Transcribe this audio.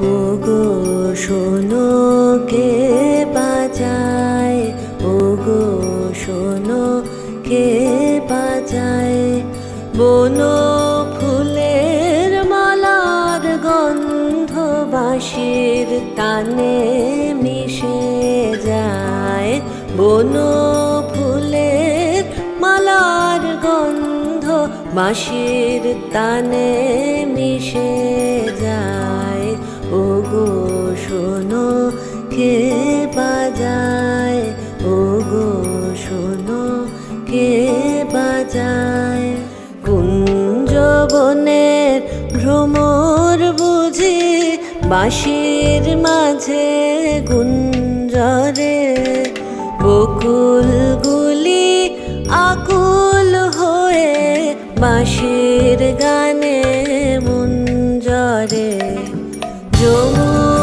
ওগো, শোনো কে ওগো, শোনো কে বনো ফুলের মালার গন্ধ বাঁশির টানে মিশে যায়। বনো ফুলের মালার গন্ধ বাঁশির টানে মিশে কে বাজায়? ওগো শোনো, কে বাজায়? কুঞ্জবনের ভ্রমর বুঝি বাঁশির মাঝে গুঞ্জরে। বকুলগুলি আকুল হয়ে বাঁশির গানে মুঞ্জরে। যমুনা